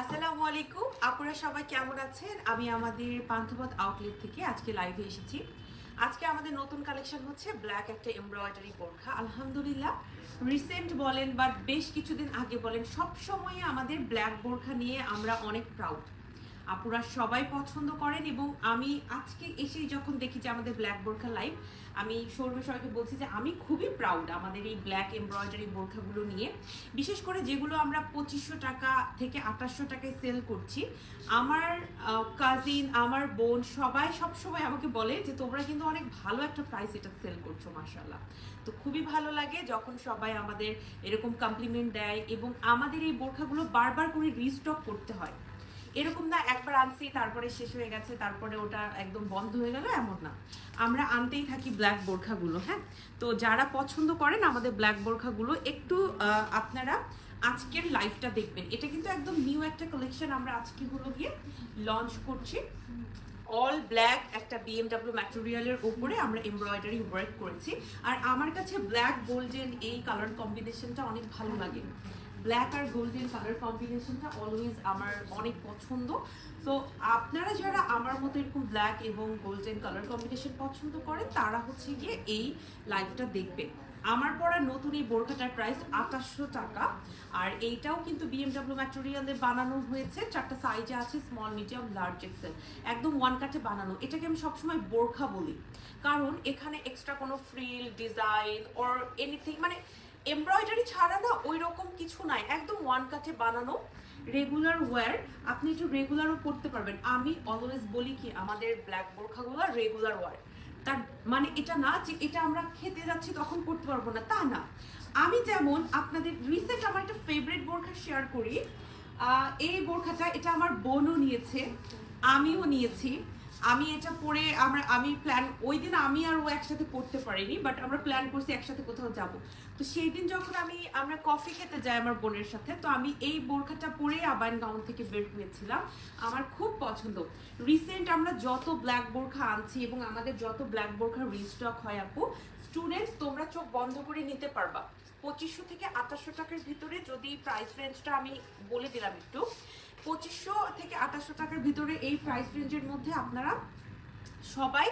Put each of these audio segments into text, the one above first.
আসসালামু আলাইকুম। আপনারা সবাই কেমন আছেন? আমি আমাদের পান্থপথ আউটলেট থেকে আজকে লাইভে এসেছি। আজকে আমাদের নতুন কালেকশন হচ্ছে ব্ল্যাক একটা এমব্রয়ডারি বোরখা আলহামদুলিল্লাহ রিসেন্ট বলেন বা বেশ কিছুদিন আগে বলেন সব সময় আমাদের ব্ল্যাক বোরখা নিয়ে আমরা অনেক প্রাউড আপুরা সবাই পছন্দ করেন এবং আমি আজকে এসেই যখন দেখি যে আমাদের ব্ল্যাক বোরখা লাইভ আমি সৌরভ সবাইকে বলছি যে আমি খুবই প্রাউড আমাদের এই ব্ল্যাক এমব্রয়ডারি বোরখাগুলো নিয়ে। বিশেষ করে যেগুলো আমরা পঁচিশশো টাকা থেকে আঠাশশো টাকায় সেল করছি, আমার কাজিন আমার বোন সবাই সব সময় আমাকে বলে যে তোমরা কিন্তু অনেক ভালো একটা প্রাইস এটা সেল করছ মার্শাল্লাহ তো খুবই ভালো লাগে যখন সবাই আমাদের এরকম কমপ্লিমেন্ট দেয় এবং আমাদের এই বোরখাগুলো বারবার করে রিস্টক করতে হয়। এরকম না, একবার আনছি, তারপরে শেষ হয়ে গেছে, তারপরে ওটা একদম বন্ধ হয়ে গেল, এমন না। আমরা আনতেই থাকি ব্ল্যাক বোরখাগুলো হ্যাঁ? তো যারা পছন্দ করেন আমাদের ব্ল্যাক বোরখাগুলো, একটু আপনারা আজকের লাইভটা দেখবেন। এটা কিন্তু একদম নিউ একটা কালেকশন আমরা আজকে হলো গিয়ে লঞ্চ করছি। অল ব্ল্যাক একটা বিএমডাব্লিউ ম্যাটেরিয়ালের উপরে আমরা এমব্রয়ডারি ওয়ার্ক করেছি। আর আমার কাছে ব্ল্যাক গোল্ডেন এই কালার কম্বিনেশনটা অনেক ভালো লাগে। ব্ল্যাক আর গোল্ডেন কালার কম্বিনেশনটা অলওয়েজ আমার অনেক পছন্দ। তো আপনারা যারা আমার মতো এরকম ব্ল্যাক এবং গোল্ডেন কালার কম্বিনেশন পছন্দ করেন, তারা হচ্ছে গিয়ে এই লাইভটা দেখবেন। আমার পরা নতুন এই বোরখাটার প্রাইস আঠাশশো টাকা। আর এইটাও কিন্তু বিএমডাব্লিউ ম্যাটেরিয়ালে বানানো হয়েছে। চারটা সাইজে আছে স্মল মিডিয়াম লার্জ এক্সেল একদম ওয়ান কাটে বানানো। এটাকে আমি সবসময় বোরখা বলি। কারণ এখানে এক্সট্রা কোনো ফ্রিল ডিজাইন অর এনিথিং মানে এমব্রয়ডারি ছাড়া না ওই রকম কিছু নাই। একদম ওয়ান কাটে বানানো রেগুলার ওয়্যার আপনি একটু রেগুলারও পড়তে পারবেন। আমি অলওয়েজ বলি কি, আমাদের ব্ল্যাক বোরখাগুলো রেগুলার ওয়্যার তার মানে এটা না যে এটা আমরা খেতে যাচ্ছি তখন করতে পারব না, তা না। আমি যেমন আপনাদের রিসেন্ট আমার একটা ফেভারিট বোরখা শেয়ার করি। এই বোরখাটা, এটা আমার বোনও নিয়েছে, আমিও নিয়েছি। আমি এটা পরে আমরা, আমি প্ল্যান ওই দিন আমি আর ও একসাথে পড়তে পারিনি বাট আমরা প্ল্যান করছি একসাথে কোথাও যাব। তো সেই দিন যখন আমি, আমরা কফি খেতে যাই আমার বোনের সাথে, তো আমি এই বোরখাটা পরে আবাইন গাউন থেকে বের হয়েছিলাম। আমার খুব পছন্দ। রিসেন্ট আমরা যত ব্ল্যাক বোরখা আনছি এবং আমাদের যত ব্ল্যাক বোরখা রিস্টক হয় আপু স্টুডেন্টস তোমরা চোখ বন্ধ করে নিতে পারবা। পঁচিশশো থেকে আঠাশশো টাকার ভিতরে যদি প্রাইস রেঞ্জটা আমি বলে দিলাম একটু পঁচিশশো থেকে আঠাশশো টাকার ভিতরে এই প্রাইস রেঞ্জের মধ্যে আপনারা সবাই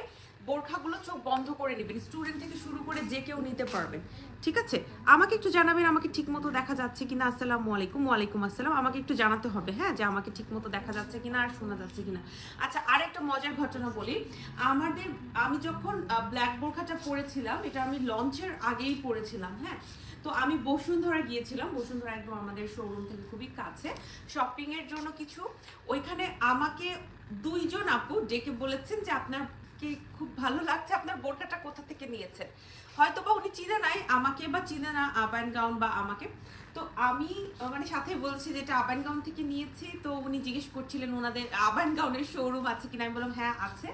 বোরখাগুলো চোখ বন্ধ করে নেবেন। স্টুডেন্ট থেকে শুরু করে যে কেউ নিতে পারবেন। ঠিক আছে? আমাকে একটু জানাবেন, আমাকে ঠিক মতো দেখা যাচ্ছে কিনা? আসসালামু আলাইকুম, ওয়ালাইকুম আসসালাম। আমাকে একটু জানাতে হবে হ্যাঁ? যে আমাকে ঠিক মতো দেখা যাচ্ছে কিনা আর শোনা যাচ্ছে কিনা। আচ্ছা আরেকটা মজার ঘটনা বলি। আমাদের, আমি যখন ব্ল্যাক বোরখাটা পরেছিলাম, এটা আমি লঞ্চের আগেই পরেছিলাম হ্যাঁ? তো আমি বসুন্ধরা গিয়েছিলাম। বসুন্ধরা একদম আমাদের শোরুম থেকে খুবই কাছে। শপিং এর জন্য কিছু। ওইখানে আমাকে দুইজন আপু ডেকে বলেছেন যে, আপনার আপনাকে খুব ভালো লাগছে, আপনার বোরকাটা কোথা থেকে নিয়েছেন? হয়তো বা উনি চিনে নাই, আমাকে বা চিনে না আবান গাউন বা আমাকে। তো আমি মানে সাথে বলছি যে, এটা আবান গাউন থেকে নিয়েছি। তো উনি জিজ্ঞেস করছিলেন, ওনাদের আবান গাউনের শোরুম আছে কিনা? আমি বললাম হ্যাঁ আছে।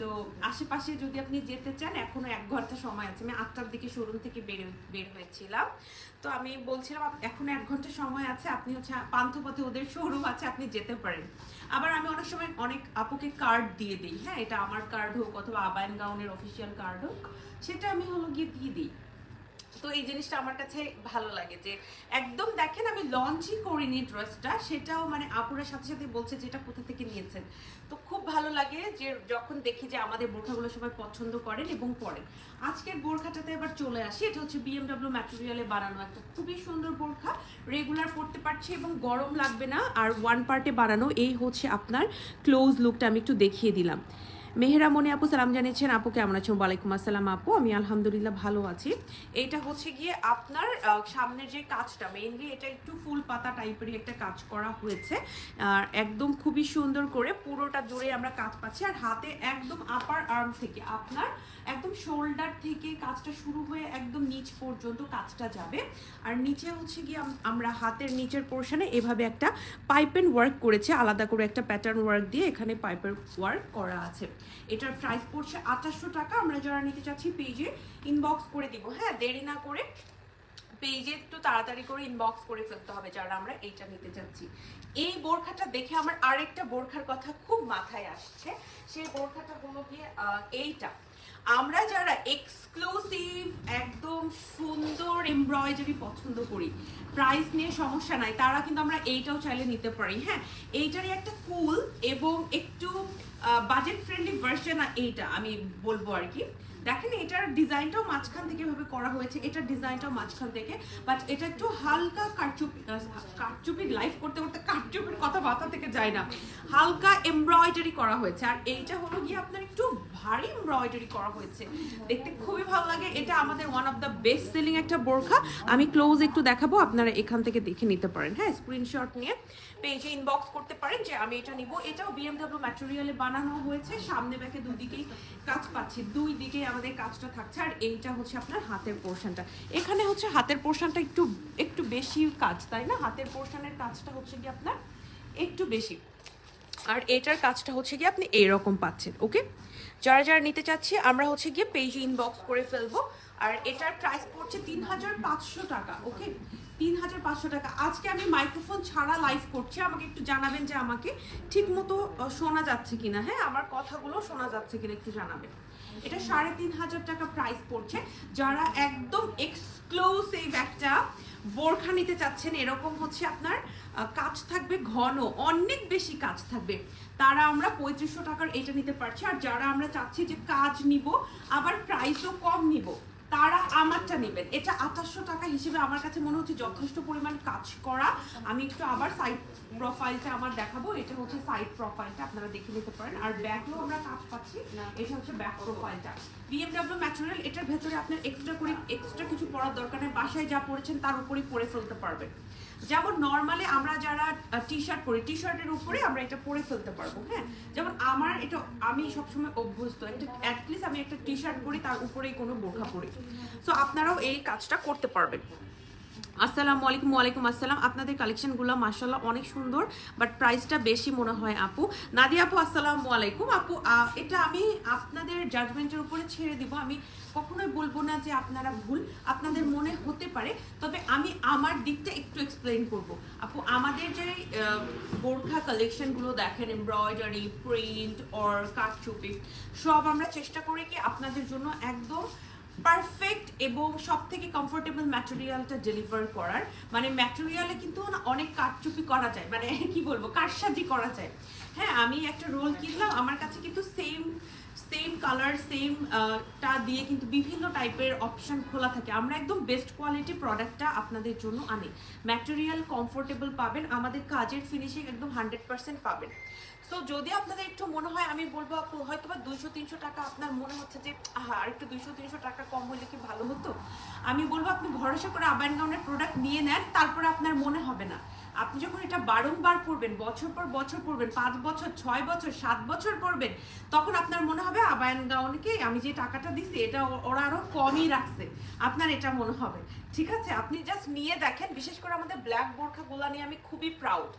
তো আশেপাশে যদি আপনি যেতে চান, এখনও এক ঘণ্টা সময় আছে। আমি আটটার দিকে শোরুম থেকে বের বের হয়েছিলাম। তো আমি বলছিলাম এখনও এখনও এক ঘণ্টা সময় আছে। আপনি হচ্ছে পান্থপথে ওদের শোরুম আছে, আপনি যেতে পারেন। আবার আমি অনেক সময় অনেক আপুকে কার্ড দিয়ে দিই হ্যাঁ? এটা আমার কার্ড হোক অথবা আবায়ন গাউনের অফিসিয়াল কার্ড হোক, সেটা আমি হলো গিয়ে দিয়ে দিই। তো এই জিনিসটা আমার কাছে ভালো লাগে যে একদম দেখেন আমি লঞ্চই করিনি ড্রেসটা সেটাও মানে আপুরের সাথে সাথে বলছে যে এটা কোথা থেকে নিয়েছেন। তো খুব ভালো লাগে যে যখন দেখি যে আমাদের বোরখাগুলো সবাই পছন্দ করেন এবং পরেন। আজকের বোরখাটাতে এবার চলে আসি, এটা হচ্ছে বিএমডাব্লিউ ম্যাটেরিয়ালে বানানো একটা খুবই সুন্দর বোরখা রেগুলার পরতে পারছি এবং গরম লাগবে না, আর ওয়ান পার্টে বানানো, এই হচ্ছে আপনার ক্লোজ লুকটা আমি একটু দেখিয়ে দিলাম। মেহেরা মনি আপু, সালাম জানিয়েছেন, আপু, কেমন আছেন? ওয়ালাইকুম আসসালাম আপু, আমি আলহামদুলিল্লাহ ভালো আছি। এটা হচ্ছে গিয়ে আপনার সামনের যে কাজটা মেইনলি এটা একটু ফুল পাতা টাইপেরই একটা কাজ করা হয়েছে। আর একদম খুবই সুন্দর করে পুরোটা জুড়ে আমরা কাজ পাচ্ছি। আর হাতে একদম আপার আর্ম থেকে, আপনার একদম শোল্ডার থেকে কাজটা শুরু হয়ে একদম নিচ পর্যন্ত কাজটা যাবে। আর নিচে হচ্ছে গিয়ে আমরা হাতের নিচের পোর্শনে এভাবে একটা পাইপেন ওয়ার্ক করেছে। আলাদা করে একটা প্যাটার্ন ওয়ার্ক দিয়ে এখানে পাইপের ওয়ার্ক করা আছে। এটার প্রাইস পড়ছে আঠাশশো টাকা। আমরা যারা নিতে চাচ্ছি পেজে ইনবক্স করে দিব। হ্যাঁ দেরি না করে পেজে একটু তাড়াতাড়ি করে ইনবক্স করে ফেলতে হবে যারা আমরা এইটা নিতে চাচ্ছি। এই বোরখাটা দেখে আমার আরেকটা বোরখার কথা খুব মাথায় আসছে। সেই বোরখাটা হলো গিয়ে এইটা। আমরা যারা এক্সক্লুসিভ একদম সুন্দর এমব্রয়ডারি পছন্দ করি প্রাইস নিয়ে সমস্যা নাই, তারা কিন্তু আমরা এইটাও চাইলে নিতে পারি হ্যাঁ? এইটারই একটা কুল এবং একটু বাজেট ফ্রেন্ডলি ভার্সন এইটা আমি বলব আর কি। দেখেন, এটার ডিজাইনটাও মাঝখান থেকে এভাবে করা হয়েছে, এটার ডিজাইনটাও মাঝখান থেকে বাট এটা একটু হালকা কারচুপি কারচুপি লাইফ করতে করতে কারচুপির কথা মাথা থেকে যায় না। হালকা এমব্রয়ডারি করা হয়েছে, আর এইটা হলো গিয়ে আপনার একটু ভারী এমব্রয়ডারি করা হয়েছে। দেখতে খুবই ভালো লাগে। এটা আমাদের one of the best selling একটা বোরখা। আমি ক্লোজ একটু দেখাবো, আপনারা এখান থেকে দেখে নিতে পারেন। হ্যাঁ স্ক্রিনশট নিয়ে পেজে ইনবক্স করতে পারেন যে আমি এটা নিব। এটাও বিএমডব্লিউ ম্যাটেরিয়ালে বানানো হয়েছে। সামনে ব্যাকে দুই দিকেই কাজ পাচ্ছি। দুই দিকেই আমাদের কাজটা থাকছে। আর এইটা হচ্ছে আপনার হাতের পোর্শনটা এখানে হচ্ছে হাতের পোর্শনটা একটু একটু বেশি কাজ, তাই না? হাতের পোর্শনের কাজটা হচ্ছে কি আপনার একটু বেশি। আর এটার কাজটা হচ্ছে কি আপনি এইরকম পাচ্ছেন ওকে যারা যারা নিতে চাচ্ছি, আমরা হচ্ছে গিয়ে পেজে ইনবক্স করে ফেলব। আর এটার প্রাইস পড়ছে তিন হাজার পাঁচশো টাকা ওকে তিন হাজার পাঁচশো টাকা। আজকে আমি মাইক্রোফোন ছাড়া লাইভ করছি। আমাকে একটু জানাবেন যে আমাকে ঠিক মতো শোনা যাচ্ছে কিনা। হ্যাঁ আমার কথাগুলো শোনা যাচ্ছে কিনা একটু জানাবেন। এটা সাড়ে তিন হাজার টাকা প্রাইস পড়ছে। যারা একদম এক্সক্লুসিভ একটা বোরখা নিতে চাচ্ছেন, এরকম হচ্ছে আপনার কাজ থাকবে ঘন, অনেক বেশি কাজ থাকবে। তারা আমরা পঁয়ত্রিশশো টাকার এটা নিতে পারছি। আর যারা আমরা চাচ্ছি যে কাজ নিব, আবার প্রাইসও কম নিব তারা আমারটা নেবেন। এটা আঠাশশো টাকা হিসেবে আমার কাছে মনে হচ্ছে যথেষ্ট পরিমাণ কাজ করা। আমি একটু আবার সাইড প্রোফাইলটা আমার দেখাবো। এটা হচ্ছে সাইড প্রোফাইলটা আপনারা দেখে নিতে পারেন। আর ব্যাকও আমরা কাজ পাচ্ছি। এটা হচ্ছে ব্যাক প্রোফাইলটা বিএমডাব্লিউ ম্যাটেরিয়াল এটার ভেতরে আপনার এক্সট্রা করে এক্সট্রা কিছু পড়ার দরকার নেই। বাসায় যা পড়েছেন তার উপরেই পড়ে ফেলতে পারবেন। যেমন নর্মালি আমরা যারা টি শার্ট পরি টি শার্টের উপরে আমরা এটা পরে ফেলতে পারব হ্যাঁ? যেমন আমার এটা, আমি সবসময় অভ্যস্ত একটা আমি একটা টি শার্ট পরি, তার উপরেই কোনো বোরখা পরি। সো আপনারাও এই কাজটা করতে পারবেন। আসসালামু আলাইকুম, ওয়ালাইকুম আসসালাম। আপনাদের কালেকশনগুলো মার্শাল্লাহ অনেক সুন্দর, বাট প্রাইসটা বেশি মনে হয় আপু। নাদিয়া আপু, আসসালামু আলাইকুম। আপু এটা আমি আপনাদের জাজমেন্টের উপরে ছেড়ে দিব। আমি কখনোই বলব না যে আপনারা ভুল, আপনাদের মনে হতে পারে, তবে আমি আমার দিকটা একটু এক্সপ্লেন করব। আপু, আমাদের যে বোরখা কালেকশনগুলো দেখেন এমব্রয়ডারি প্রিন্ট অর কাঠ কাঠচুপি সব আমরা চেষ্টা করি কি আপনাদের জন্য একদম পারফেক্ট এবং সব থেকে কমফোর্টেবল ম্যাটেরিয়ালটা ডেলিভার করার। মানে ম্যাটেরিয়ালে কিন্তু অনেক কারচুপি করা যায় মানে কি বলব, কারসাজি করা যায়। হ্যাঁ আমি একটা রোল কিনলাম, আমার কাছে কিন্তু সেম সেম কালার সেম টা দিয়ে কিন্তু বিভিন্ন টাইপের অপশন খোলা থাকে। আমরা একদম বেস্ট কোয়ালিটি প্রোডাক্টটা আপনাদের জন্য আনি। ম্যাটেরিয়াল কমফোর্টেবল পাবেন, আমাদের কাজের ফিনিশিং একদম হান্ড্রেড পার্সেন্ট পাবেন। সো যদি আপনাদের একটু মনে হয়, আমি বলব হয়তো বা দুইশো তিনশো টাকা আপনার মনে হচ্ছে যে আর একটু দুইশো তিনশো টাকা কম হলে কি ভালো হতো? আমি বলব আপনি ভরসা করে আবাইন গাউনের প্রোডাক্ট নিয়ে নেন, তারপরে আপনার মনে হবে না। আপনি যখন এটা বারংবার পড়বেন, বছর পর বছর পড়বেন, পাঁচ বছর, ছয় বছর, সাত বছর পড়বেন, তখন আপনার মনে হবে আবায়ন গাউনকে আমি যে টাকাটা দিছি, এটা ওরা আরও কমই রাখছে। আপনার এটা মনে হবে। ঠিক আছে? আপনি জাস্ট নিয়ে দেখেন, বিশেষ করে আমাদের ব্ল্যাক বোরখাগুলো নিয়ে আমি খুবই প্রাউড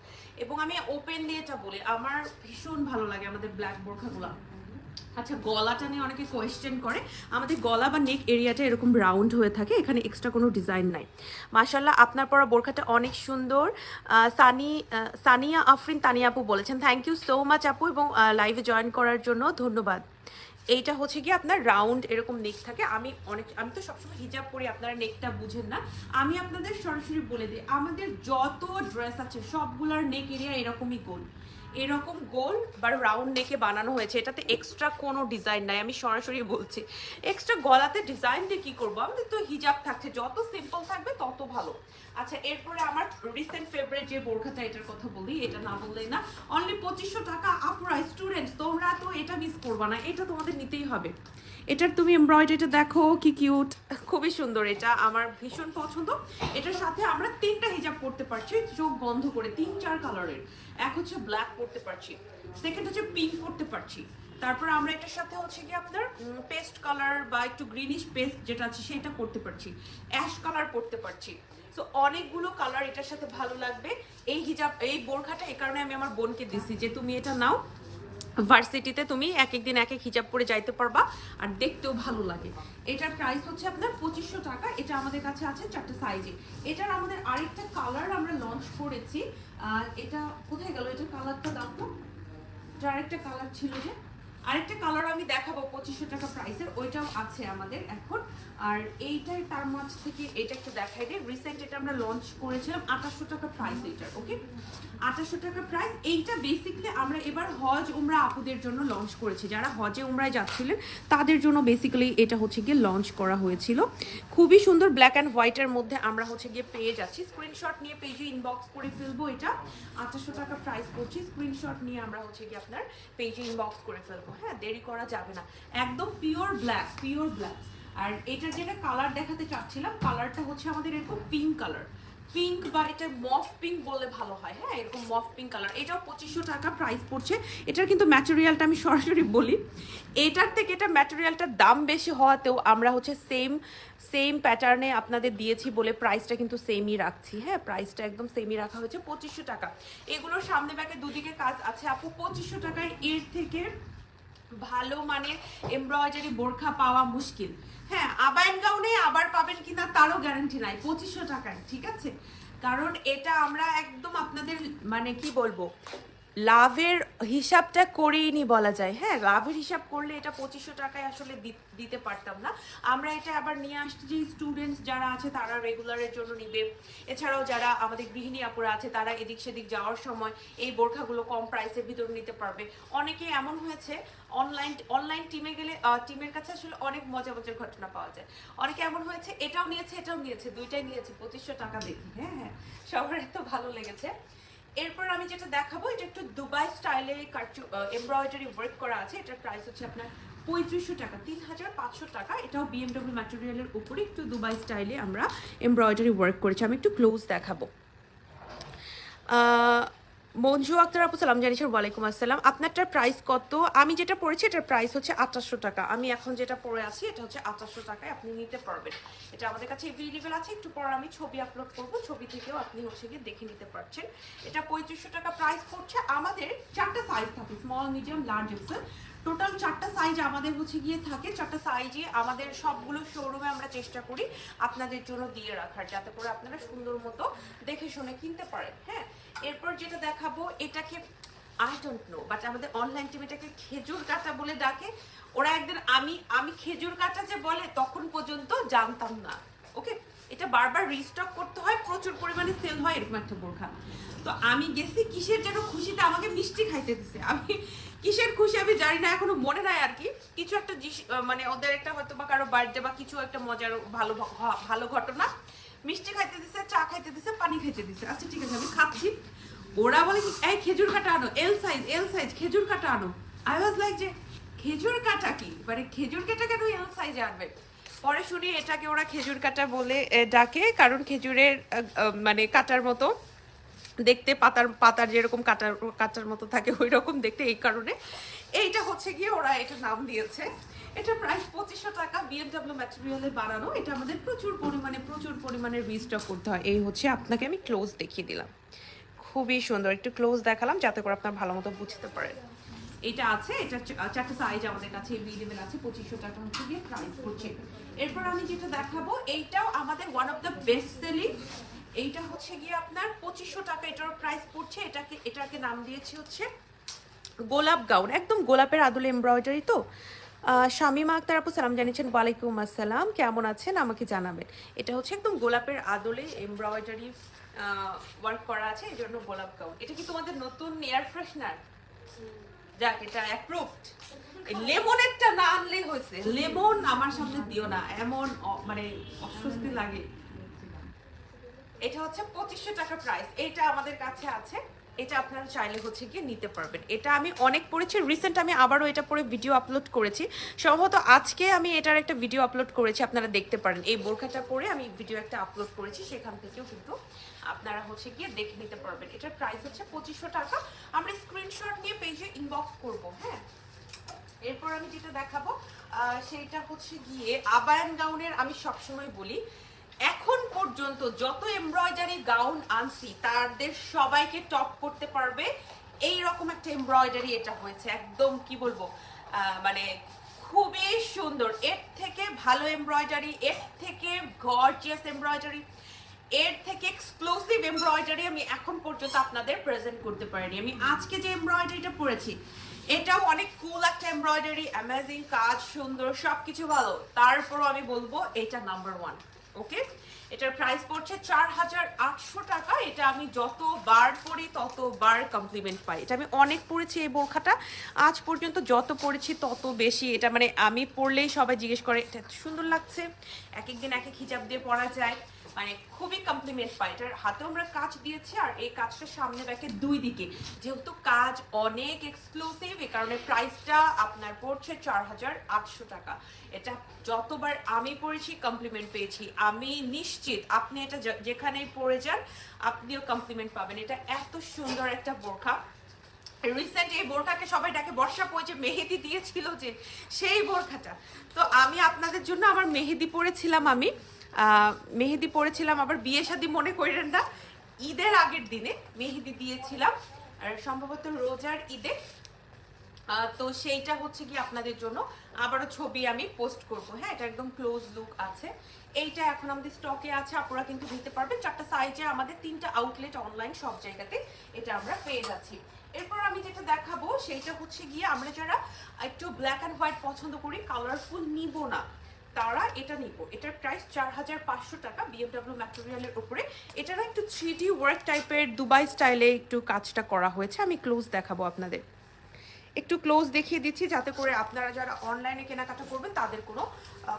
এবং আমি ওপেনলি এটা বলি, আমার ভীষণ ভালো লাগে আমাদের ব্ল্যাক বোরখাগুলো আচ্ছা গলাটা নিয়ে অনেকে কোয়েশ্চেন করে। আমাদের গলা বা নেক এরিয়াটা এরকম রাউন্ড হয়ে থাকে, এখানে এক্সট্রা কোনো ডিজাইন নাই। মাশাল্লাহ আপনার পরা বোরখাটা অনেক সুন্দর। সানি সানিয়া আফরিন তানিয়া আপু বলেছেন থ্যাংক ইউ সো মাচ আপু এবং লাইভে জয়েন করার জন্য ধন্যবাদ। এইটা হচ্ছে কি আপনার রাউন্ড এরকম নেক থাকে। আমি অনেক, আমি তো সবসময় হিজাব পরি, আপনারা নেকটা বুঝেন না। আমি আপনাদের সরাসরি বলে দিই, আমাদের যত ড্রেস আছে, সবগুলার নেক এরিয়া এরকমই গোল এরকম গোল বা রাউন্ড নেকে বানানো হয়েছে, এটাতে এক্সট্রা কোনো ডিজাইন নাই। আমি সরাসরি বলছি এক্সট্রা গলাতে ডিজাইন দিয়ে কী করব? আমাদের তো হিজাব থাকছে, যত সিম্পল থাকবে তত ভালো। আচ্ছা এরপরে আমার রিসেন্ট ফেভারিট যে বোরখাটা, এটার কথা বলি, এটা না বললেই না। অনলি পঁচিশশো টাকা আপুরা স্টুডেন্টস তোমরা তো এটা মিস করবা না, এটা তোমাদের নিতেই হবে। এটার তুমি এমব্রয়ডারিটা দেখো, কি কিউট খুবই সুন্দর এটা, আমার ভীষণ পছন্দ। এটার সাথে আমরা তিনটা হিজাব পড়তে পারছি, চোখ বন্ধ করে, তিন চার কালারের এক হচ্ছে ব্ল্যাক পড়তে পারছি সেকেন্ড হচ্ছে পিঙ্ক পড়তে পারছি। তারপর আমরা এটার সাথে হচ্ছে কি আপনার পেস্ট কালার বা একটু গ্রিনিশ পেস্ট যেটা আছে সেটা করতে পারছি। অ্যাশ কালার করতে পারছি। সো অনেকগুলো কালার এটার সাথে ভালো লাগবে। এই হিজাব এই বোরখাটা এই কারণে আমি আমার বোনকে দিছি যে, তুমি এটা নাও। ভার্সিটিতে তুমি এক এক দিন এক এক হিজাব পরে যাইতে পারবা আর দেখতেও ভালো লাগে। এটার প্রাইস হচ্ছে আপনার পঁচিশশো টাকা। এটা আমাদের কাছে আছে চারটে সাইজে এটার আমাদের আরেকটা কালার আমরা লঞ্চ করেছি। এটা কোথায় গেল? এটার কালারটা দাম তো। আরেকটা কালার ছিল যে আরেকটা কালার আমি দেখাবো পঁচিশশো টাকা প্রাইসের ওইটাও আছে আমাদের এখন। আর এইটাই তার মাঝ থেকে এটা একটু দেখাই দিই রিসেন্ট এটা আমরা লঞ্চ করেছিলাম আঠাশশো টাকা প্রাইস এইটার ওকে আঠাশশো টাকা প্রাইস এইটা বেসিকলি আমরা এবার হজ উমরা আপুদের জন্য লঞ্চ করেছি। যারা হজে উমরায় যাচ্ছিলেন, তাদের জন্য বেসিক্যালি এটা হচ্ছে গিয়ে লঞ্চ করা হয়েছিল। খুবই সুন্দর ব্ল্যাক অ্যান্ড হোয়াইটের মধ্যে আমরা হচ্ছে গিয়ে পেয়ে যাচ্ছি। স্ক্রিনশট নিয়ে পেজে ইনবক্স করে ফেলব এটা। আঠাশশো টাকা প্রাইস পড়ছি স্ক্রিনশট নিয়ে আমরা হচ্ছে গিয়ে আপনার পেজে ইনবক্স করে ফেলব। হ্যাঁ দেরি করা যাবে না। একদম পিওর ব্ল্যাক পিওর ব্ল্যাক আর এটার যেটা কালার দেখাতে চাচ্ছিলাম কালারটা হচ্ছে আমাদের এরকম পিঙ্ক কালার পিঙ্ক বা এটা মফ পিঙ্ক বললে ভালো হয় হ্যাঁ? এরকম মফ পিঙ্ক কালার এটাও পঁচিশশো টাকা প্রাইস পড়ছে। এটার কিন্তু ম্যাটেরিয়ালটা আমি সরাসরি বলি। এটার থেকে এটা ম্যাটেরিয়ালটার দাম বেশি হওয়াতেও আমরা হচ্ছে সেম সেম প্যাটার্নে আপনাদের দিয়েছি বলে প্রাইসটা কিন্তু সেমই রাখছি হ্যাঁ? প্রাইসটা একদম সেমই রাখা হয়েছে, পঁচিশশো টাকা। এগুলোর সামনে ব্যাগে দুদিকে কাজ আছে। আপু, পঁচিশশো টাকায় এর থেকে ভালো মানের এমব্রয়ডারি বোরখা পাওয়া মুশকিল। হ্যাঁ আবায়ন গাউনে আবার পাবেন কিনা তারও গ্যারান্টি নাই, পঁচিশশো টাকায়, ঠিক আছে? কারণ এটা আমরা একদম আপনাদের মানে কি বলব লাভের হিসাবটা করেইনি বলা যায়। হ্যাঁ লাভের হিসাব করলে এটা পঁচিশশো টাকায় আসলে দিতে পারতাম না। আমরা এটা আবার নিয়ে আসছি যে স্টুডেন্টস যারা আছে তারা রেগুলারের জন্য নিবে। এছাড়াও যারা আমাদের গৃহিণী আপুরা আছে তারা এদিক সেদিক যাওয়ার সময় এই বোরখাগুলো কম প্রাইসের ভিতরে নিতে পারবে। অনেকে এমন হয়েছে অনলাইন অনলাইন টিমে গেলে টিমের কাছে আসলে অনেক মজা মজার ঘটনা পাওয়া যায়। অনেকে এমন হয়েছে, এটাও নিয়েছে এটাও নিয়েছে, দুইটাই নিয়েছে, পঁচিশশো টাকা দেখি। হ্যাঁ হ্যাঁ সবার এত ভালো লেগেছে। এরপর আমি যেটা দেখাবো, এটা একটু দুবাই স্টাইলে এমব্রয়ডারি ওয়ার্ক করা আছে। এটার প্রাইস হচ্ছে আপনার পঁয়ত্রিশশো টাকা তিন হাজার পাঁচশো টাকা। এটাও বিএমডব্লিউ ম্যাটেরিয়ালের উপরে একটু দুবাই স্টাইলে আমরা এমব্রয়ডারি ওয়ার্ক করেছি। আমি একটু ক্লোজ দেখাবো। মঞ্জু আক্তার আপু, সালাম জানিয়েছেন ওয়ালাইকুম আসসালাম। আপনারটার প্রাইস কত? আমি যেটা পড়েছি, এটার প্রাইস হচ্ছে আঠাশশো টাকা। আমি এখন যেটা পরে আছি, এটা হচ্ছে আঠাশশো টাকায় আপনি নিতে পারবেন। এটা আমাদের কাছে এভেলেবেল আছে, একটু পর আমি ছবি আপলোড করব। ছবি থেকেও আপনি হচ্ছে গিয়ে দেখে নিতে পারছেন। এটা পঁয়ত্রিশশো টাকা প্রাইস পড়ছে। আমাদের চারটা সাইজ থাকে small medium large XL total চারটা সাইজ আমাদের হচ্ছে গিয়ে থাকে। চারটা সাইজে আমাদের সবগুলো শোরুমে আমরা চেষ্টা করি আপনাদের জন্য দিয়ে রাখার, যাতে করে আপনারা সুন্দর মতো দেখে শুনে কিনতে পারেন হ্যাঁ? এরপর যেটা দেখাবো, এটাকে আই ডোন্ট নো বাট আমাদের অনলাইন টিম এটাকে খেজুর কাটা বলে ডাকে। ওরা একদিন আমি আমি খেজুর কাটা যে বলে, তখন পর্যন্ত জানতাম না। ওকে এটা বারবার রিস্টক করতে হয়, প্রচুর পরিমাণে সেল হয়, এরকম একটা বোরখা। তো আমি গেছি, কিসের যেন খুশিতে আমাকে মিষ্টি খাইতে দিছে। আমি কিসের খুশি আমি জানি না, এখনও মনে নাই আর কি। কিছু একটা মানে ওদের একটা হয়তো বা কারও বার্থডে বা কিছু একটা মজার ভালো ভালো ঘটনা। মিষ্টি খাইতে দিছে, চা খাইতে দিছে, পানি খাইতে দিছে। আচ্ছা ঠিক আছে, আমি খাচ্ছি। ওরা বলে কি, এই খেজুর কাটা আনো এল সাইজ এল সাইজ খেজুর কাটা আনো। আই ওয়াজ লাইক যে, খেজুর কাটা কি? মানে খেজুর কাটা কেন এল সাইজে আনবে? পরে শুনি এটাকে ওরা খেজুর কাটা বলে ডাকে, কারণ খেজুরের মানে কাটার মতো, দেখতে পাতার পাতার যেরকম কাটার কাটার মতো থাকে ওই রকম দেখতে এই কারণে। এইটা হচ্ছে গিয়ে ওরা এটা নাম দিয়েছে। এটা প্রাইস পঁচিশশো টাকা বিএমডাব্লিউ ম্যাটেরিয়ালে বানানো এটা আমাদের প্রচুর পরিমাণে প্রচুর পরিমাণে রিস্টক করতে হয়। এই হচ্ছে আপনাকে আমি ক্লোজ দেখিয়ে দিলাম। খুবই সুন্দর, একটু ক্লোজ দেখালাম যাতে করে আপনার ভালো মতো বুঝতে পারেন। এটা আছে, এটা চারটে সাইজ আমাদের কাছে এভেলেবেল আছে, পঁচিশশো টাকা হচ্ছে গিয়ে প্রাইস করছে। এরপর আমি যেটা দেখাবো, এইটাও আমাদের one of the best selling এইটা হচ্ছে গিয়ে আপনার পঁচিশশো টাকা এটার প্রাইস পড়ছে। এটাকে এটাকে নাম দিয়েছি হচ্ছে গোলাপ গাউন। একদম গোলাপের আদলে এমব্রয়ডারি তো? শামীমা আক্তার আপু, সালাম জানিয়েছেন, ওয়ালাইকুম আসসালাম। কেমন আছেন? আমাকে জানাবেন। এটা হচ্ছে একদম গোলাপের আদলে এমব্রয়ডারি ওয়ার্ক করা আছে, এই জন্য গোলাপ গাউন এটা কি তোমাদের নতুন এয়ার ফ্রেশনার যাক, এটা অ্যাপ্রুভড লেমনেরটা না আনলেই হয়েছে। লেমন আমার সামনে দিও না, এমন মানে অস্বস্তি লাগে। এটা হচ্ছে পঁচিশশো টাকা প্রাইস এটা আমাদের কাছে আছে। এটা আপনারা চাইলে হচ্ছে গিয়ে নিতে পারবেন। এটা আমি অনেক পড়েছি রিসেন্ট আমি আবারও এটা পরে ভিডিও আপলোড করেছি। সম্ভবত আজকে আমি এটার একটা ভিডিও আপলোড করেছি, আপনারা দেখতে পারেন। এই বোরখাটা পরে আমি ভিডিও একটা আপলোড করেছি, সেখান থেকেও কিন্তু আপনারা হচ্ছে গিয়ে দেখে নিতে পারবেন। এটার প্রাইস হচ্ছে পঁচিশশো টাকা। আমরা স্ক্রিনশট নিয়ে পেজে ইনবক্স করব হ্যাঁ? এরপর আমি যেটা দেখাবো সেইটা হচ্ছে গিয়ে আবায়ান গাউনের আমি সবসময় বলি এখন পর্যন্ত যত এমব্রয়ডারি গাউন আনছি, তাদের সবাইকে টপ করতে পারবে। এই রকম একটা এমব্রয়ডারি এটা হয়েছে, একদম কি বলব মানে খুবই সুন্দর। এর থেকে ভালো এমব্রয়ডারি এর থেকে গর্জিয়াস এমব্রয়ডারি এর থেকে এক্সক্লুসিভ এমব্রয়ডারি আমি এখন পর্যন্ত আপনাদের প্রেজেন্ট করতে পারিনি। আমি আজকে যে এমব্রয়ডারিটা পরেছি, এটাও অনেক কুল একটা এমব্রয়ডারি অ্যামেজিং কাজ সুন্দর, সবকিছু ভালো। তারপরও আমি বলব, এটা নাম্বার ওয়ান ওকে এটার প্রাইস পড়ছে চার হাজার আটশো টাকা। এটা আমি যত বার পড়ি তত বার কমপ্লিমেন্ট পাই। এটা আমি অনেক পড়েছি এই বোরখাটা। আজ পর্যন্ত যত পড়েছি, তত বেশি। এটা মানে আমি পড়লেই সবাই জিজ্ঞেস করে, এটা সুন্দর লাগছে। এক একদিন এক এক হিজাব দিয়ে পরা যায়। মানে খুবই কমপ্লিমেন্ট পাই এটার হাতেও আমরা কাজ দিয়েছি আর এই কাজটা সামনে ব্যাকে দুই দিকে। যেহেতু কাজ অনেক এক্সক্লুসিভ এই কারণে প্রাইসটা আপনার পড়ছে চার হাজার আটশো টাকা। এটা যতবার আমি পড়েছি কমপ্লিমেন্ট পেয়েছি। আমি নিশ্চিত আপনি এটা যেখানেই পড়ে যান, আপনিও কমপ্লিমেন্ট পাবেন। এটা এত সুন্দর একটা বোরখা। রিসেন্ট এই বোরখাকে সবাই ডাকে, বর্ষা পড়েছে মেহেদি দিয়েছিল যে সেই বোরখাটা। তো আমি আপনাদের জন্য আমার মেহেদি পরেছিলাম আমি। মেহেদি পরেছিলাম, আবার বিয়ে শাদি মনে করেন না। ঈদের আগের দিনে মেহেদি দিয়েছিলাম, আর সম্ভবত রোজার ঈদে। তো সেইটা হচ্ছে কি আপনাদের জন্য। আবারও ছবি আমি পোস্ট করব। হ্যাঁ এটা একদম ক্লোজ লুক আছে। এইটা এখন আমাদের স্টকে আছে আপনারা কিন্তু নিতে পারবেন। চারটা সাইজে আমাদের তিনটা আউটলেট অনলাইন সব জায়গাতে এটা আমরা পেয়ে যাচ্ছি। এরপর আমি যেটা দেখাবো, সেইটা হচ্ছে গিয়ে আমরা যারা একটু ব্ল্যাক অ্যান্ড হোয়াইট পছন্দ করি কালারফুল নিব না। তারা এটা নিব। এটার প্রাইস চার হাজার পাঁচশো টাকা বিএমডাব্লিউ ম্যাটেরিয়ালের উপরে। এটা না একটু থ্রি ডি ওয়ার্ক টাইপের দুবাই স্টাইলে একটু কাজটা করা হয়েছে। আমি ক্লোজ দেখাবো আপনাদের। একটু ক্লোজ দেখিয়ে দিচ্ছি যাতে করে আপনারা যারা অনলাইনে কেনাকাটা করবেন, তাদের কোনো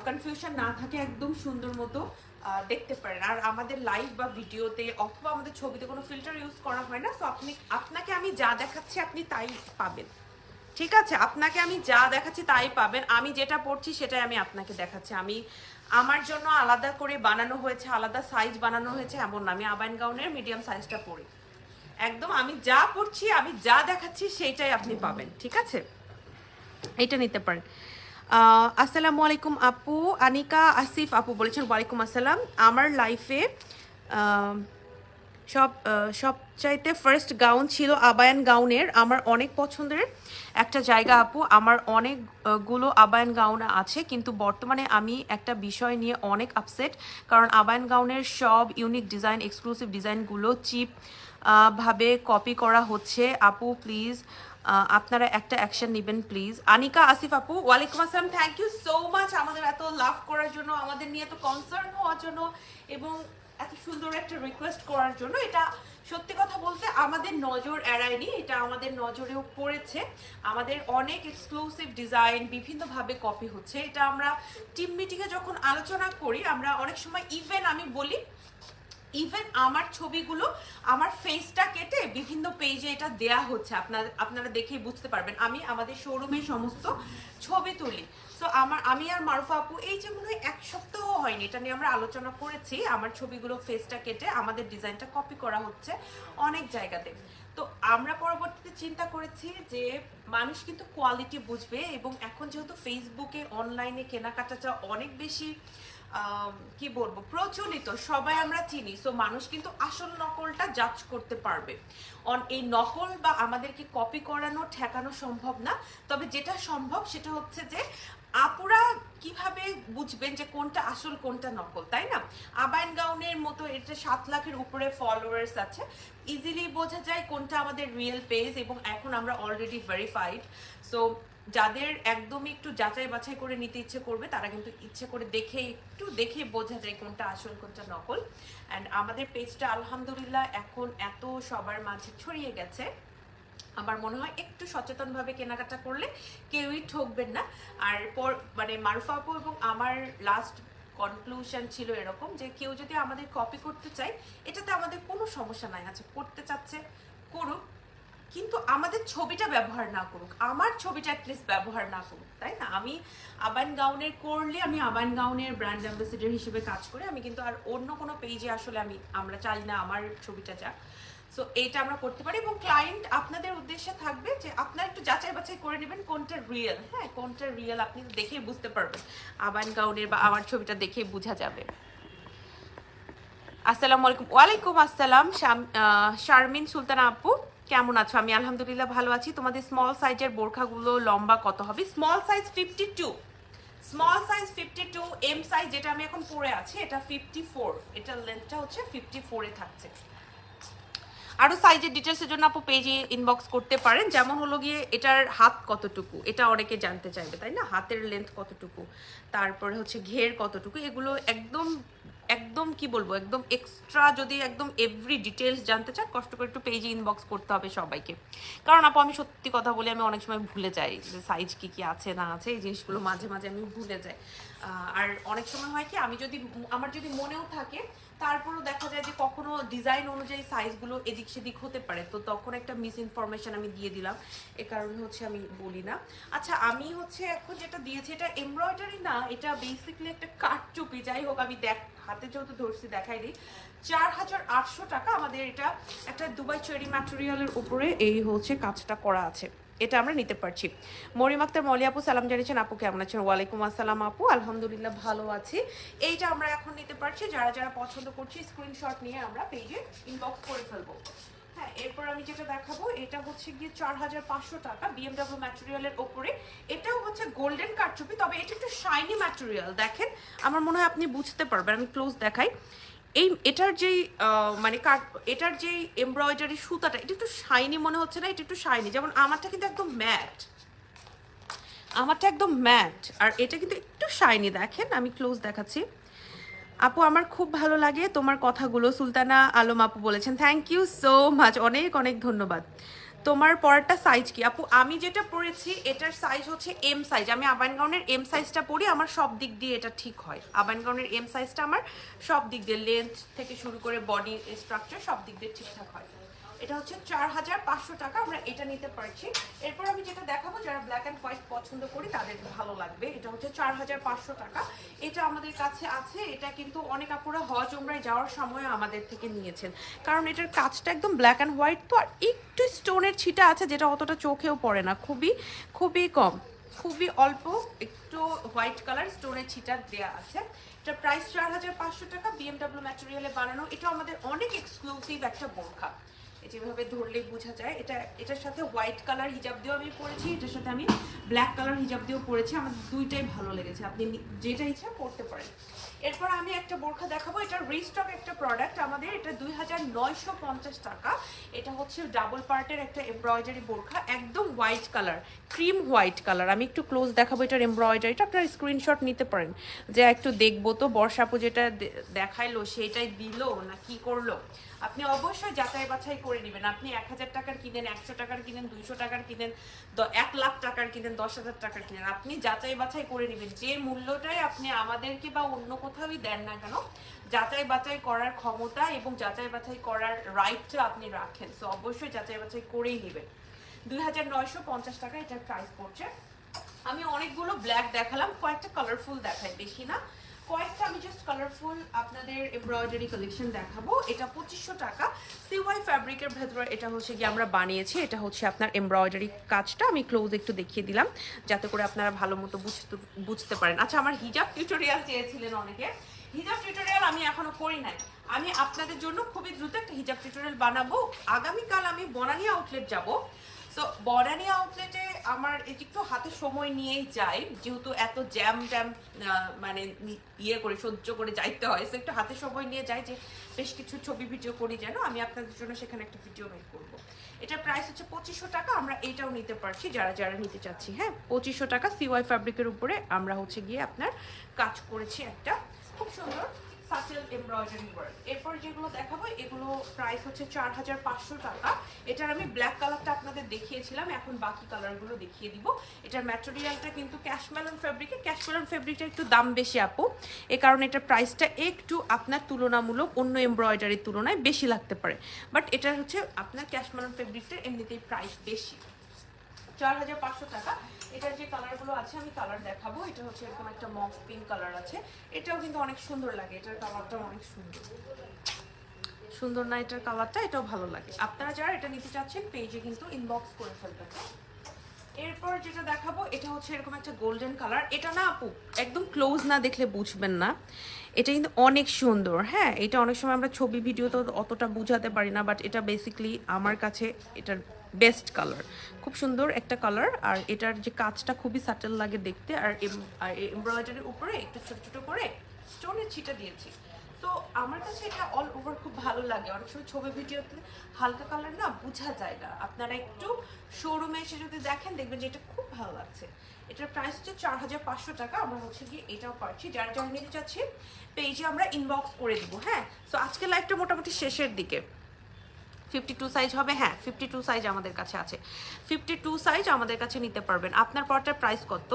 কনফিউশন না থাকে, একদম সুন্দর মতো দেখতে পারেন। আর আমাদের লাইভ বা ভিডিওতে অথবা আমাদের ছবিতে কোনো ফিল্টার ইউজ করা হয় না। সো আপনি, আপনাকে আমি যা দেখাচ্ছি আপনি তাই পাবেন। ঠিক আছে, আপনাকে আমি যা দেখাচ্ছি তাই পাবেন। আমি যেটা পড়ছি সেটাই আমি আপনাকে দেখাচ্ছি। আমি আমার জন্য আলাদা করে বানানো হয়েছে, আলাদা সাইজ বানানো হয়েছে এমন না। আমি আবাইন গাউনের মিডিয়াম সাইজটা পরি একদম, আমি যা পড়ছি, আমি যা দেখাচ্ছি সেইটাই আপনি পাবেন, ঠিক আছে? এটা নিতে পারেন। আসসালামু আলাইকুম আপু। আনিকা আসিফ আপু বলেছেন, ওয়ালাইকুম আসসালাম। আমার লাইফে সব সবচাইতে ফার্স্ট গাউন ছিল আবায়ান গাউনের। আমার অনেক পছন্দের একটা জায়গা, আপু। আমার অনেকগুলো আবায়ান গাউন আছে, কিন্তু বর্তমানে আমি একটা বিষয় নিয়ে অনেক আপসেট কারণ আবায়ান গাউনের সব ইউনিক ডিজাইন এক্সক্লুসিভ ডিজাইনগুলো চিপ ভাবে কপি করা হচ্ছে। আপু প্লিজ আপনারা একটা অ্যাকশন নেবেন প্লিজ আনিকা, আসিফ আপু, ওয়ালাইকুম আসসালাম। থ্যাংক ইউ সো মাচ আমাদের এত লাভ করার জন্য, আমাদের নিয়ে এত কনসার্ন হওয়ার জন্য, এবং এত সুন্দর একটা রিকোয়েস্ট করার জন্য। এটা সত্যি কথা বলতে আমাদের নজর এড়ায়নি, এটা আমাদের নজরেও পড়েছে। আমাদের অনেক এক্সক্লুসিভ ডিজাইন বিভিন্নভাবে কপি হচ্ছে। এটা আমরা টিম মিটিংয়ে যখন আলোচনা করি, আমরা অনেক সময় ইভেন আমি বলি ইভেন আমার ছবিগুলো, আমার ফেসটা কেটে বিভিন্ন পেজে এটা দেয়া হচ্ছে। আপনার, আপনারা দেখেই বুঝতে পারবেন। আমি আমাদের শোরুমে সমস্ত ছবি তুলি। তো আমার, আমি আর মারুফা আপু, এই যে মনে হয় এক সপ্তাহ হয়নি, এটা নিয়ে আমরা আলোচনা করেছি। আমার ছবিগুলো ফেসটা কেটে আমাদের ডিজাইনটা কপি করা হচ্ছে অনেক জায়গাতে। তো আমরা পরবর্তীতে চিন্তা করেছি যে মানুষ কিন্তু কোয়ালিটি বুঝবে এবং এখন যেহেতু ফেসবুকে অনলাইনে কেনাকাটাটা অনেক বেশি কি বলব, প্রচলিত, সবাই আমরা চিনি। সো মানুষ কিন্তু আসল নকলটা জাজ করতে পারবে। অন এই নকল বা আমাদেরকে কপি করানো, ঠেকানো সম্ভব না। তবে যেটা সম্ভব সেটা হচ্ছে যে আপুরা কীভাবে বুঝবেন যে কোনটা আসল, কোনটা নকল, তাই না? আবাইন গাউনের মতো এটা সাত লাখের উপরে ফলোয়ার্স আছে ইজিলি বোঝা যায় কোনটা আমাদের রিয়েল পেজ এবং এখন আমরা অলরেডি ভেরিফাইড সো যাদের একদমই একটু যাচাই বাছাই করে নিতে ইচ্ছে করবে, তারা কিন্তু ইচ্ছে করে দেখে, একটু দেখে বোঝা যায় কোনটা আসল, কোনটা নকল। অ্যান্ড আমাদের পেজটা আলহামদুলিল্লাহ এখন এত সবার মাঝে ছড়িয়ে গেছে। আমার মনে হয় একটু সচেতনভাবে কেনাকাটা করলে কেউই ঠকবেন না। আর পর মানে মারুফা আপু এবং আমার লাস্ট কনক্লুশন ছিল এরকম যে কেউ যদি আমাদের কপি করতে চায়, এটাতে আমাদের কোনো সমস্যা নাই। আচ্ছা করতে চাচ্ছে, করুক। কিন্তু আমাদের ছবিটা ব্যবহার না করুক। আমার ছবিটা অ্যাটলিস্ট ব্যবহার না করুক, তাই না? আমি আবান গাউনের করলে আমি আবান গাউনের ব্র্যান্ড অ্যাম্বাসেডর হিসেবে কাজ করে। আমি কিন্তু আর অন্য কোনো পেজে আসলে আমি, আমরা চাই না আমার ছবিটা যাক। সো এইটা আমরা করতে পারি এবং ক্লায়েন্ট আপনাদের উদ্দেশ্যে থাকবে যে আপনারা একটু যাচাই বাছাই করে নেবেন কোনটা রিয়েল হ্যাঁ কোনটা রিয়েল আপনি দেখেই বুঝতে পারবেন। আবান গাউনের বা আমার ছবিটা দেখেই বোঝা যাবে। আসসালামু আলাইকুম। ওয়ালাইকুম আসসালাম শারমিন সুলতানা আপু। কেমন আছো? আমি আলহামদুলিল্লাহ ভালো আছি। তোমাদের স্মল সাইজের বোরখাগুলো লম্বা কত হবে? Small size fifty two small size fifty two M size যেটা আমি এখন পরে আছি, এটা ফিফটি ফোর এটার লেন্থটা হচ্ছে ফিফটি ফোরে থাকছে। আরও সাইজের ডিটেলসের জন্য আপু পেজে ইনবক্স করতে পারেন। যেমন হলো গিয়ে এটার হাত কতটুকু? এটা অনেকে জানতে চাইবে, তাই না? হাতের লেন্থ কতটুকু? তারপরে হচ্ছে ঘের কতটুকু? এগুলো একদম একদম কি বলব? একদম এক্সট্রা যদি একদম এভরি ডিটেলস জানতে চান, কষ্ট করে একটু পেজে ইনবক্স করতে হবে সবাইকে। কারণ আপু আমি সত্যি কথা বলি, আমি অনেক সময় ভুলে যাই যে সাইজ কি কি আছে, না আছে, এই জিনিসগুলো মাঝে মাঝে আমি ভুলে যাই। আর অনেক সময় হয় কি, আমি যদি, আমার যদি মনেও থাকে তারপরও দেখা যায় যে কখনো ডিজাইন অনুযায়ী সাইজগুলো এদিক সেদিক হতে পারে। তো তখন একটা মিস ইনফরমেশন আমি দিয়ে দিলাম। এ কারণে হচ্ছে আমি বলি না। আচ্ছা আমি হচ্ছে এখন যেটা দিয়েছি, এটা এমব্রয়ডারি না, এটা বেসিক্যালি একটা কাঠচুপি যাই হোক, আমি দেখ, হাতে যেহেতু ধরছি দেখাই দিই চার হাজার আটশো টাকা আমাদের এটা একটা দুবাই চেরি ম্যাটেরিয়ালের উপরে এই হচ্ছে কাজটা করা আছে। এটা আমরা নিতে পারছি। মরিম আক্তার, মলি আপু, সালাম জানিয়েছেন, আপু কেমন আছেন? ওয়ালাইকুম আসসালাম আপু, আলহামদুলিল্লাহ ভালো আছি। এইটা আমরা এখন নিতে পারছি, যারা যারা পছন্দ করছি স্ক্রিনশট নিয়ে আমরা পেজে ইনবক্স করে ফেলব। হ্যাঁ এরপর আমি যেটা দেখাবো, এটা হচ্ছে গিয়ে চার হাজার পাঁচশো টাকা বিএমডাব্লিউ ম্যাটেরিয়ালের ওপরে। এটাও হচ্ছে গোল্ডেন কারচুপি তবে এটা একটু শাইনি ম্যাটেরিয়াল দেখেন। আমার মনে হয় আপনি বুঝতে পারবেন, আমি ক্লোজ দেখাই। এই এটার যেই মানে কাট এটার যেই এমব্রয়ডারি সুতাটা, এটা একটু শাইনি মনে হচ্ছে না? এটা একটু শাইনি যেমন আমারটা কিন্তু একদম ম্যাট আমারটা একদম ম্যাট আর এটা কিন্তু একটু শাইনি দেখেন, আমি ক্লোজ দেখাচ্ছি। আপু, আমার খুব ভালো লাগে তোমার কথাগুলো। সুলতানা আলম আপু বলেছেন থ্যাংক ইউ সো মাচ অনেক অনেক ধন্যবাদ। তোমার পরেরটা সাইজ কি? আপু, আমি যেটা পরেছি এটার সাইজ হচ্ছে এম সাইজ আমি আবান গাউনের এম সাইজটা পরি আমার সব দিক দিয়ে এটা ঠিক হয়। আবান গাউনের এম সাইজটা আমার সব দিক দিয়ে লেন্থ থেকে শুরু করে বডি স্ট্রাকচার সব দিক দিয়ে ঠিকঠাক হয়। এটা হচ্ছে চার হাজার পাঁচশো টাকা, আমরা এটা নিতে পারছি। এরপর আমি যেটা দেখাবো, যারা ব্ল্যাক অ্যান্ড হোয়াইট পছন্দ করি, তাদের ভালো লাগবে। এটা হচ্ছে চার হাজার পাঁচশো টাকা। এটা আমাদের কাছে আছে, এটা কিন্তু অনেক আপুরা হজ উমরায় যাওয়ার সময় আমাদের থেকে নিয়েছেন। কারণ এটার কাজটা একদম ব্ল্যাক অ্যান্ড হোয়াইট তো, আর একটু স্টোনের ছিটা আছে যেটা অতটা চোখেও পড়ে না। খুবই খুবই কম, খুবই অল্প একটু হোয়াইট কালার স্টোনের ছিটা দেওয়া আছে। এটা প্রাইস চার হাজার পাঁচশো টাকা বিএমডাব্লিউ ম্যাটেরিয়ালে বানানো। এটা আমাদের অনেক এক্সক্লুসিভ একটা বোরখা। যেভাবে ধরলে বোঝা যায়, এটা, এটার সাথে হোয়াইট কালার হিজাব দিয়েও আমি পরেছি, এটার সাথে আমি ব্ল্যাক কালার হিজাব দিয়েও পরেছি, আমার দুইটাই ভালো লেগেছে, আপনি যেটা ইচ্ছা পরতে পারেন। এরপর আমি একটা বোরখা দেখাবো। এটা রিস্টক একটা প্রোডাক্ট আমাদের। এটা দুই হাজার নয়শো পঞ্চাশ টাকা। এটা হচ্ছে ডাবল পার্টের একটা এমব্রয়ডারি বোরখা, একদম white colour cream white colour আমি একটু ক্লোজ দেখাবো এটার এমব্রয়ডারিটা আপনারা স্ক্রিনশট নিতে পারেন যে একটু দেখব তো। বর্ষাপু যেটা দেখাইলো, সেটাই দিলো না কি করল? আপনি অবশ্যই যাচাই বাছাই করে নেবেন। আপনি এক হাজার টাকার কিনেন, একশো টাকার কিনেন, দুইশো টাকার কিনেন এক লাখ টাকার কিনেন, দশ হাজার টাকার কিনেন। আপনি যাচাই বাছাই করে নেবেন। যে মূল্যটাই আপনি আমাদেরকে বা অন্য কোথাওই দেন না কেন? যাচাই বাছাই করার ক্ষমতা এবং যাচাই বাছাই করার রাইটটা আপনি রাখেন। সো অবশ্যই যাচাই বাছাই করেই নেবেন। দুই হাজার নয়শো পঞ্চাশ টাকা এটার প্রাইস পড়ছে। আমি অনেকগুলো ব্ল্যাক দেখালাম, কয়েকটা কালারফুল দেখাই, বেশি না। কয়েকটা, আমি জাস্ট কালারফুল আপনাদের এমব্রয়ডারি কালেকশন দেখাবো। এটা পঁচিশশো টাকা। সিওয়াই ফ্যাব্রিকের ভেতরে এটা হচ্ছে কি আমরা বানিয়েছি। এটা হচ্ছে আপনার এমব্রয়ডারি কাজটা। আমি ক্লোজ একটু দেখিয়ে দিলাম, যাতে করে আপনারা ভালো মতো বুঝতে বুঝতে পারেন। আচ্ছা আমার হিজাব টিউটোরিয়াল চেয়েছিলেন অনেকে। হিজাব টিউটোরিয়াল আমি এখনও করি নাই। আমি আপনাদের জন্য খুবই দ্রুত একটা হিজাব টিউটোরিয়াল বানাবো। আগামীকাল আমি বনানী আউটলেট যাব। সো বনানী আউটলেটে আমার একটু হাতে সময় নিয়েই যাই। যেহেতু এত জ্যাম ট্যাম মানে ইয়ে করে, সহ্য করে যাইতে হয়। সো একটু হাতে সময় নিয়ে যাই যে বেশ কিছু ছবি ভিডিও করি যেন আমি আপনাদের জন্য সেখানে একটা ভিডিও মেক করব। এটার প্রাইস হচ্ছে পঁচিশশো টাকা। আমরা এটাও নিতে পারছি, যারা যারা নিতে চাচ্ছি। হ্যাঁ পঁচিশশো টাকা সিওয়াই ফ্যাব্রিকের উপরে আমরা হচ্ছে গিয়ে আপনার কাজ করেছি একটা। খুব সুন্দর। সাটেল এমব্রয়ডারি ওয়ার্ক এরপর যেগুলো দেখাবো, এগুলো প্রাইস হচ্ছে চার হাজার পাঁচশো টাকা। এটার আমি ব্ল্যাক কালারটা আপনাদের দেখিয়েছিলাম, এখন বাকি কালারগুলো দেখিয়ে দিব। এটার ম্যাটেরিয়ালটা কিন্তু ক্যাশমেলন ফেব্রিকে ক্যাশমেলন ফেব্রিকটা একটু দাম বেশি, আপু। এ কারণে এটার প্রাইসটা একটু আপনার তুলনামূলক অন্য এমব্রয়ডারির তুলনায় বেশি লাগতে পারে। বাট এটা হচ্ছে আপনার ক্যাশমেলন ফেব্রিকটার এমনিতেই প্রাইস বেশি। চার হাজার পাঁচশো টাকা। এটার যে কালারগুলো আছে আমি কালার দেখাবো। এটা হচ্ছে এরকম একটা মফ পিঙ্ক কালার আছে। এটাও কিন্তু অনেক সুন্দর লাগে। এটার কালারটাও অনেক সুন্দর। সুন্দর না এটার কালারটা এটাও ভালো লাগে। আপনারা যারা এটা নিতে চাচ্ছেন পেজে কিন্তু ইনবক্স করে ফেলবেন। এরপর যেটা দেখাবো, এটা হচ্ছে এরকম একটা গোল্ডেন কালার এটা না আপু, একদম ক্লোজ না দেখলে বুঝবেন না। এটা কিন্তু অনেক সুন্দর হ্যাঁ? এটা অনেক সময় আমরা ছবি ভিডিও তো অতটা বুঝাতে পারি না বাট এটা বেসিক্যালি আমার কাছে এটার বেস্ট কালার। খুব সুন্দর একটা কালার, আর এটার যে কাজটা খুবই সাটেল লাগে দেখতে, আর এমব্রয়ডারির উপরে একটু ছোট ছোট করে স্টোনের ছিটা দিয়েছি। তো আমার কাছে এটা অল ওভার খুব ভালো লাগে। অনেক সময় ছবি ভিডিওতে হালকা কালার না বোঝা যায় না। আপনারা একটু শোরুমে এসে যদি দেখেন, দেখবেন যে এটা খুব ভালো লাগছে। এটার প্রাইস হচ্ছে চার হাজার পাঁচশো টাকা। আমরা হচ্ছে গিয়ে এটাও পাচ্ছি। যারা যারা নিতে চাচ্ছি পেজে আমরা ইনবক্স করে দিব হ্যাঁ? তো আজকে লাইভটা মোটামুটি শেষের দিকে। ফিফটি টু সাইজ হবে হ্যাঁ ফিফটি টু সাইজ আমাদের কাছে আছে। ফিফটি টু সাইজ আমাদের কাছে নিতে পারবেন। আপনার পরটার প্রাইস কত?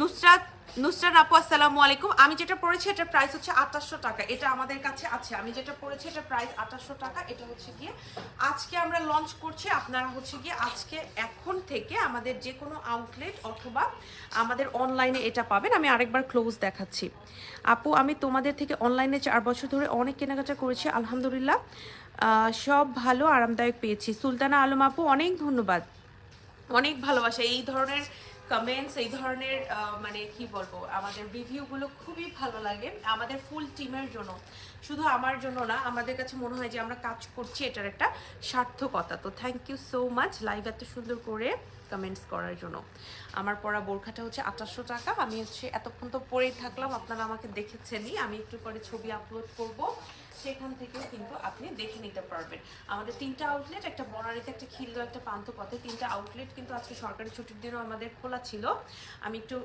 নুসরাত নুসরাত আপু, আসসালামু আলাইকুম। আমি যেটা পড়েছি এটার প্রাইস হচ্ছে আঠাশশো টাকা। এটা আমাদের কাছে আছে। আমি যেটা পড়েছি এটার প্রাইস আঠাশশো টাকা। এটা হচ্ছে গিয়ে আজকে আমরা লঞ্চ করছি। আপনারা হচ্ছে গিয়ে আজকে এখন থেকে আমাদের যে কোনো আউটলেট অথবা আমাদের অনলাইনে এটা পাবেন। আমি আরেকবার ক্লোজ দেখাচ্ছি। আপু, আমি তোমাদের থেকে অনলাইনে চার বছর ধরে অনেক কেনাকাটা করেছি, আলহামদুলিল্লাহ। সব ভালো, আরামদায়ক পেয়েছি। সুলতানা আলম আপু, অনেক ধন্যবাদ। অনেক ভালোবাসা। এই ধরনের কমেন্টস এই ধরনের মানে কি বলব, আমাদের রিভিউগুলো খুবই ভালো লাগে, আমাদের ফুল টিমের জন্য। শুধু আমার জন্য না, আমাদের কাছে মনে হয় যে আমরা কাজ করছি এটার একটা সার্থকতা। তো thank you so much live এত সুন্দর করে কমেন্টস করার জন্য। আমার পড়া বোরখাটা হচ্ছে আঠাশশো টাকা, আমি হচ্ছে এতক্ষণ তো পরেই থাকলাম, আপনারা আমাকে দেখেছেনই, আমি একটু পরে ছবি আপলোড করব। সেখান থেকেও কিন্তু আপনি দেখে নিতে পারবেন। আমাদের তিনটা আউটলেট একটা বনানীতে একটা খিলগাঁও, একটা পান্থপথে তিনটা আউটলেট কিন্তু আজকে সরকারি ছুটির দিনও আমাদের খোলা ছিল। আমি একটু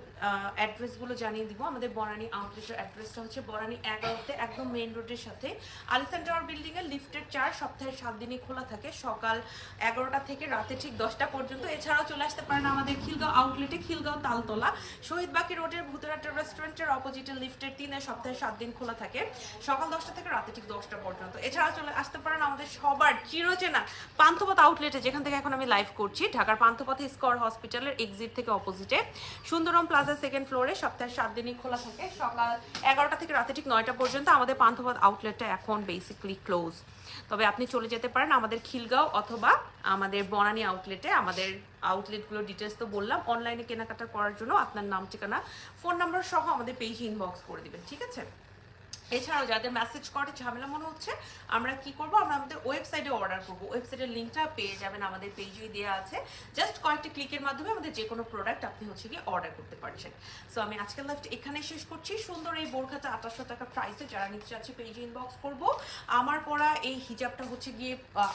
অ্যাড্রেসগুলো জানিয়ে দিব। আমাদের বনানী আউটলেটের অ্যাড্রেসটা হচ্ছে বনানী এগারোতে, একদম মেইন রোডের সাথে। আলিসান টাওয়ার বিল্ডিং এর লিফটের চার সপ্তাহে সাত দিনই খোলা থাকে। সকাল এগারোটা থেকে রাতে ঠিক দশটা পর্যন্ত। এছাড়াও চলে আসতে পারেন আমাদের খিলগাঁও আউটলেটে খিলগাঁও তালতলা। শহীদবাকি রোডের ভূতরাটা রেস্টুরেন্টের অপোজিটে লিফটের তিনে সপ্তাহে সাত দিন খোলা থাকে। সকাল দশটা থেকে রাতে ঠিক দশটা পর্যন্ত। এছাড়াও চলে আসতে পারেন আমাদের সবার চিরচেনা পান্থপথ আউটলেটে যেখান থেকে এখন আমি লাইভ করছি, ঢাকার পান্থপথে স্কর হসপিটালের এক্সিট থেকে অপোজিটে সুন্দরম প্লাজা সেকেন্ড ফ্লোরে সপ্তাহে সাত দিনই খোলা থাকে। সকাল এগারোটা থেকে রাতে ঠিক নয়টা পর্যন্ত আমাদের পান্থপথ আউটলেটটা এখন বেসিকলি ক্লোজ তবে আপনি চলে যেতে পারেন আমাদের খিলগাঁও অথবা আমাদের বনানী আউটলেটে আমাদের আউটলেটগুলোর ডিটেলস তো বললাম। অনলাইনে কেনাকাটা করার জন্য আপনার নাম, ঠিকানা ফোন নাম্বার সহ আমাদের পেজে ইনবক্স করে দিবেন, ঠিক আছে? এছাড়াও যাদের মেসেজ করে ঝামেলা মনে হচ্ছে, আমরা কি করব? আমরা আমাদের ওয়েবসাইটে অর্ডার করব। ওয়েবসাইটের লিঙ্কটা পেয়ে যাবেন, আমাদের পেজেই দেওয়া আছে। জাস্ট কয়েকটি ক্লিকের মাধ্যমে আমাদের যে কোনো প্রোডাক্ট আপনি হচ্ছে গিয়ে অর্ডার করতে পারছেন। সো আমি আজকের লাইফটা এখানে শেষ করছি। সুন্দর এই বোরখাটা আঠাশশো টাকা প্রাইসে যারা নিতে চাচ্ছে পেজে ইনবক্স করব। আমার পরা এই হিজাবটা হচ্ছে গিয়ে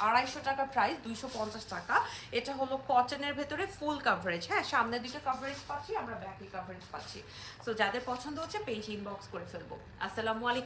আড়াইশো টাকা প্রাইস দুইশো পঞ্চাশ টাকা। এটা হলো কটনের ভেতরে ফুল কাভারেজ হ্যাঁ সামনের দিকে কাভারেজ পাচ্ছি, আমরা ব্যাকে কাভারেজ পাচ্ছি। সো যাদের পছন্দ হচ্ছে পেজ ইনবক্স করে ফেলব। আসসালামু